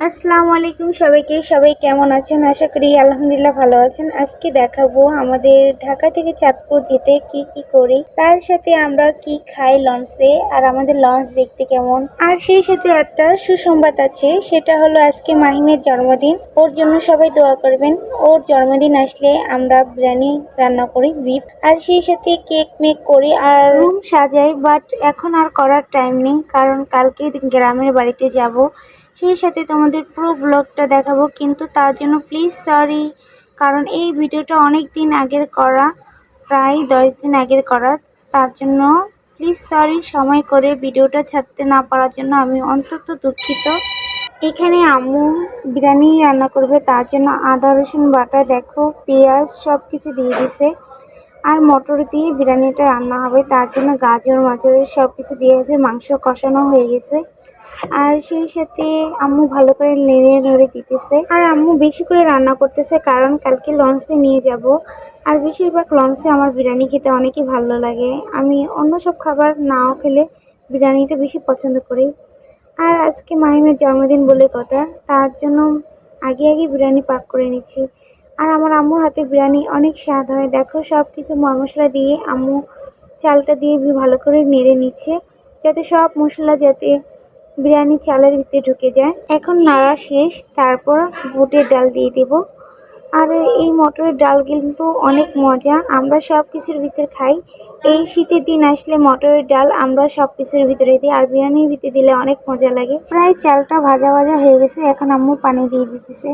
আসসালামু আলাইকুম সবাইকে। সবাই কেমন আছেন? আশা করি আলহামদুলিল্লাহ ভালো আছেন। আজকে দেখাবো আমাদের ঢাকা থেকে চাঁদপুর যেতে কি কি করি। তার সাথে আমরা কি খাই লঞ্চে আর আমাদের লঞ্চ দেখতে কেমন। আর সেই সাথে একটা সুসংবাদ আছে, সেটা হলো আজকে মাহিমের জন্মদিন। ওর জন্য সবাই দোয়া করবেন। ওর জন্মদিন আসলে আমরা বিরিয়ানি রান্না করি, বিফ। আর সেই সাথে কেক মেক করি আর রুম সাজাই বাট এখন আর করার টাইম নেই। কারণ কালকে গ্রামের বাড়িতে যাব। সেই সাথে তোমাদের পুরো ব্লগটা দেখাবো, কিন্তু তার জন্য প্লিজ সরি কারণ এই ভিডিওটা অনেক দিন আগের করা, প্রায় দশ দিন আগের করা, তার জন্য প্লিজ সরি সময় করে ভিডিওটা ছাড়তে না পারার জন্য আমি অন্তত দুঃখিত। এখানে আম্মু বিরিয়ানি রান্না করবে, তার জন্য আদা রসুন বাটা, দেখো, পেঁয়াজ সব কিছু দিয়ে দিছে। আর মটর দিয়ে বিরিয়ানিটা রান্না হবে, তার জন্য গাজর মাজর সব কিছু দিয়ে গেছে মাংস কষানো হয়ে গেছে। আর সেই সাথে আম্মু ভালো করে নেড়ে ধরে দিতেছে। আর আম্মু বেশি করে রান্না করতেছে কারণ কালকে লঞ্চে নিয়ে যাব। আর বেশিরভাগ লঞ্চে আমার বিরিয়ানি খেতে অনেকই ভালো লাগে। আমি অন্য সব খাবার নাও খেলে বিরিয়ানিটা বেশি পছন্দ করি। আর আজকে মাহিমের জন্মদিন বলে কথা, তার জন্য আগে আগে বিরিয়ানি পাক করে নিচ্ছি। আর আমার আম্মুর হাতে বিরিয়ানি অনেক স্বাদ হয়। দেখো সব কিছু মশলা দিয়ে, আম্মু চালটা দিয়ে ভালো করে নেড়ে নিচ্ছে, যাতে সব মশলা যাতে বিরিয়ানি চালের ভিতরে ঢুকে যায়। এখন নাড়া শেষ, তারপর বুটের ডাল দিয়ে দেব। আর এই মটরের ডাল কিন্তু অনেক মজা, আমরা সব কিছুর ভিতরে খাই। এই শীতের দিন আসলে মটরের ডাল আমরা সব কিছুর ভিতরে দিই, আর বিরিয়ানির ভিতরে দিলে অনেক মজা লাগে। প্রায় চালটা ভাজা ভাজা হয়ে গেছে, এখন আম্মু পানি দিয়ে দিতেছে।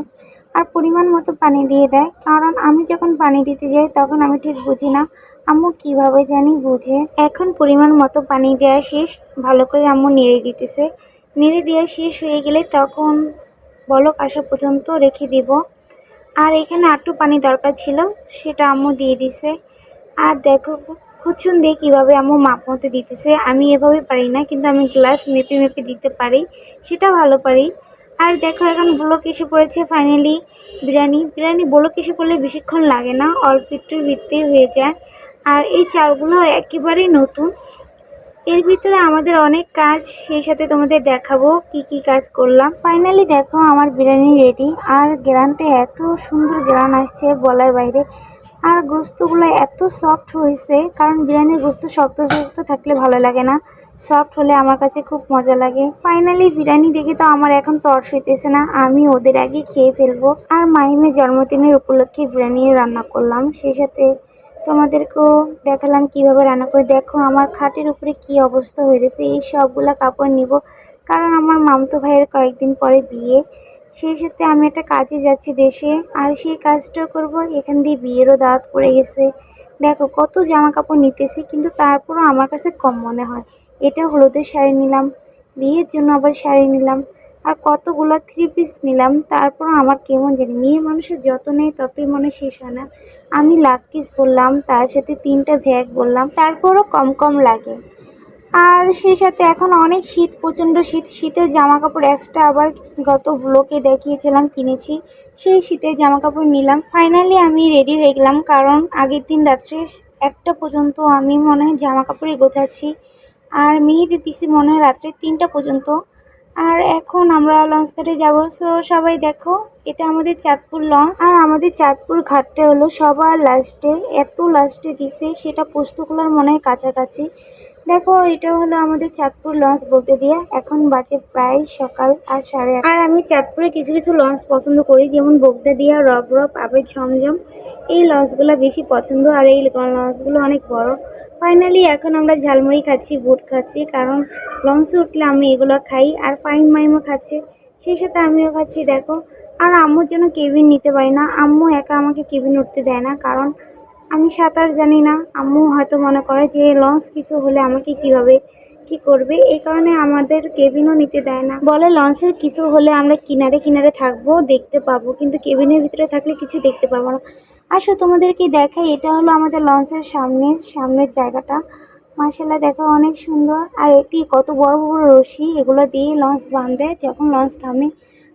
আর পরিমাণ মতো পানি দিয়ে দেয়। কারণ আমি যখন পানি দিতে যাই, তখন আমি ঠিক বুঝি না। আম্মু কীভাবে জানি বুঝে। এখন পরিমাণ মতো পানি দেওয়া শেষ। ভালো করে আম্মু নেড়ে দিতেছে। নেড়ে দেওয়া শেষ হয়ে গেলে তখন বলক আসা পর্যন্ত রেখে দিব। আর এখানে আটটু পানি দরকার ছিল, সেটা আম্মু দিয়ে দিছে। আর দেখো খুচুন দিয়ে কীভাবে আম্মু মাপ মতো দিতেছে, আমি এভাবে পারি না, কিন্তু আমি গ্লাস মেপে মেপে দিতে পারি। সেটা ভালো পারি। আর দেখো, এখন ব্লক এসে পড়েছে ফাইনালি বিরিয়ানি। বিরিয়ানি ব্লক এসে পড়লে বেশিক্ষণ লাগে না, অল্প একটু ভিত্তি হয়ে যায়। আর এই চালগুলো একেবারেই নতুন। এর ভিতরে আমাদের অনেক কাজ, সেই সাথে তোমাদের দেখাবো কি কি কাজ করলাম। ফাইনালি দেখো আমার বিরিয়ানি রেডি আর গ্রানটা এত সুন্দর গ্রান আসছে বলার বাইরে। আর গোস্তগুলো এত সফট হয়েছে, কারণ বিরিয়ানির গোস্ত শক্ত শক্ত থাকলে ভালো লাগে না। সফট হলে আমার কাছে খুব মজা লাগে। ফাইনালি বিরিয়ানি দেখে তো আমার এখন তর্স হইতেছে না। আমি ওদের আগে খেয়ে ফেলব। আর মাহিমের জন্মদিনের উপলক্ষে বিরিয়ানি রান্না করলাম। সেই সাথে তোমাদেরকেও দেখালাম কীভাবে রান্না করে। দেখো, আমার খাটের উপরে কি অবস্থা হয়ে হয়েছে এই সবগুলা কাপড় নিব। কারণ আমার মামতো ভাইয়ের কয়েকদিন পরে বিয়ে। সেই সাথে আমি একটা কাজে যাচ্ছি দেশে, আর সেই কাজটা করব, এখান দিয়ে বিয়েরও দাওয়াত পড়ে গেছে। দেখো, কত জামা কাপড় নিতেছি, কিন্তু তারপরও আমার কাছে কম মনে হয়। এটা হলুদের শাড়ি নিলাম, বিয়ের জন্য আবার শাড়ি নিলাম, আর কতগুলো থ্রি পিস নিলাম, তারপরও আমার কেমন জানি। মেয়ে মানুষের যত নেই ততই মনে শেষ হয় না। আমি লাক কিস বললাম, তার সাথে তিনটা ভ্যাগ বললাম, তারপরও কম কম লাগে। আর সেই সাথে এখন অনেক শীত, প্রচণ্ড শীত। শীতের জামা কাপড় এক্সট্রা আবার গত ব্লকে দেখিয়েছিলাম, কিনেছি। সেই শীতের জামা কাপড় নিলাম। ফাইনালি আমি রেডি হয়ে গেলাম, কারণ আগের দিন রাত্রে একটা পর্যন্ত আমি মনে হয় জামা কাপড়ই গোছাচ্ছি। আর মেহেদি দিছি মনে হয় রাত্রে তিনটা পর্যন্ত। আর এখন আমরা লঞ্চ ঘাটে যাব। সো সবাই দেখো, এটা আমাদের চাঁদপুর লঞ্চ আর আমাদের চাঁদপুর ঘাটটা হলো সবার লাস্টে এত লাস্টে দিছে, সেটা পোস্তকলার মনে হয় কাছাকাছি। দেখো, এটা হলো আমাদের চাঁদপুর লঞ্চ বলতে দিয়ে। এখন বাজে প্রায় সকাল আর সাড়ে আর আমি চাঁদপুরে কিছু কিছু লঞ্চ পছন্দ করি, যেমন বগদা দিয়া, রব রব আবেদ ঝমঝম। এই লঞ্চগুলো বেশি পছন্দ, আর এই লঞ্চগুলো অনেক বড়। ফাইনালি এখন আমরা ঝালমুড়ি খাচ্ছি, বুট খাচ্ছি, কারণ লঞ্চে উঠলে আমি এগুলো খাই, আর ফাইন মাইমও খাচ্ছে। সেই সাথে আমিও খাচ্ছি, দেখো। আর আম্মুর জন্য কেবিন নিতে পারি না। আম্মু একা আমাকে কেবিন উঠতে দেয় না, কারণ আমি সাঁতার জানি না। আম্মু হয়তো মনে করে যে, লঞ্চ কিছু হলে আমাকে কীভাবে কি করবে? এই কারণে আমাদের কেবিনও নিতে দেয় না। বলে, লঞ্চের কিছু হলে আমরা কিনারে কিনারে থাকব, দেখতে পাবো। কিন্তু কেবিনের ভিতরে থাকলে কিছু দেখতে পাবো না। আসো, তোমাদেরকে দেখাই, এটা হলো আমাদের লঞ্চের সামনে, সামনের জায়গাটা। মার্শাল্লাহ দেখো অনেক সুন্দর। আর এটি কত বড় বড় রশি, এগুলো দিয়ে লঞ্চ বাঁধে। যখন লঞ্চ থামে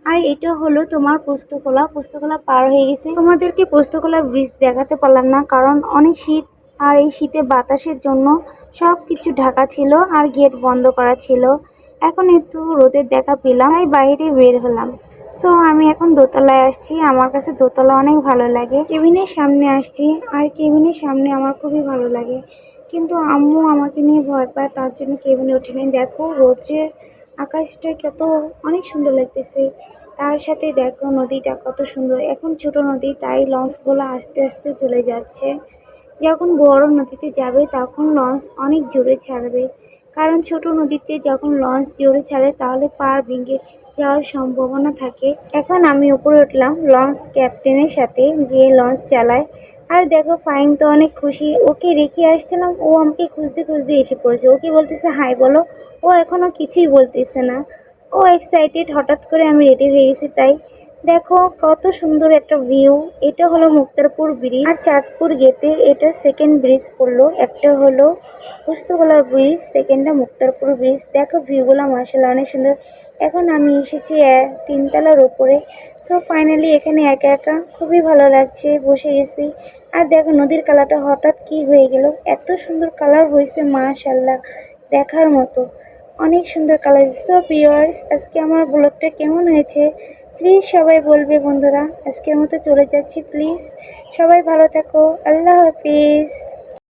আর এটা হলো তোমার পোস্তকলা। পোস্তকলা পার হয়ে গেছে। তোমাদেরকে পোস্তকলা ব্রিজ দেখাতে পারলাম না, কারণ অনেক শীত আর এই শীতে বাতাসের জন্য সব কিছু ঢাকা ছিল আর গেট বন্ধ করা ছিল। এখন একটু রোদের দেখা পেলাম, তাই বাইরে বের হলাম। সো আমি এখন দোতলায় আসছি। আমার কাছে দোতলা অনেক ভালো লাগে। কেবিনের সামনে আসছি। আর কেবিনের সামনে আমার খুবই ভালো লাগে। কিন্তু আম্মু আমাকে নিয়ে ভয় পায়, তার জন্য কেবিনে উঠিনি দেখো রোদ্রের আকাশটা কত, অনেক সুন্দর লাগতেছে। তার সাথে দেখো নদীটা কত সুন্দর। এখন ছোট নদী, তাই লঞ্চগুলো আস্তে আস্তে চলে যাচ্ছে। যখন বড় নদীতে যাবে, তখন লঞ্চ অনেক জোরে ছাড়বে। কারণ ছোট নদীতে যখন লঞ্চ জোরে ছাড়ে, তাহলে পার ভেঙে যাওয়ার সম্ভাবনা থাকে। এখন আমি উপরে উঠলাম লঞ্চ ক্যাপ্টেনের সাথে, যে লঞ্চ চালায়। আর দেখো ফাইন তো অনেক খুশি। ওকে রেখে আসছিলাম, ও আমাকে খুঁজতে খুঁজতে এসে পড়েছে। ওকে বলতেছে, হাই, বলো। ও এখনও কিছুই বলতেছে না। ও এক্সাইটেড হঠাৎ করে আমি রেডি হয়ে গেছি, তাই দেখো কত সুন্দর একটা ভিউ এটা হলো মুক্তারপুর ব্রিজ আর চাঁদপুর গেতে এটা সেকেন্ড ব্রিজ পড়ল। একটা হলো পুস্তকলা ব্রিজ সেকেন্ডটা মুক্তারপুর ব্রিজ দেখো ভিউগুলো মার্শাল অনেক সুন্দর। এখন আমি এসেছি তিনতলার ওপরে সো ফাইনালি এখানে একা একা খুবই ভালো লাগছে, বসে গেছি। আর দেখো নদীর কালারটা হঠাৎ কি হয়ে গেল। এত সুন্দর কালার হয়েছে মাশাল্লাহ দেখার মতো। অনেক সুন্দর কালার সো ভিউয়ার্স আজকে আমার ব্লগটা কেমন হয়েছে? প্লিজ সবাই বলবে বন্ধুরা। আজকের মতো চলে যাচ্ছি প্লিজ সবাই ভালো থাকো। আল্লাহ হাফিজ।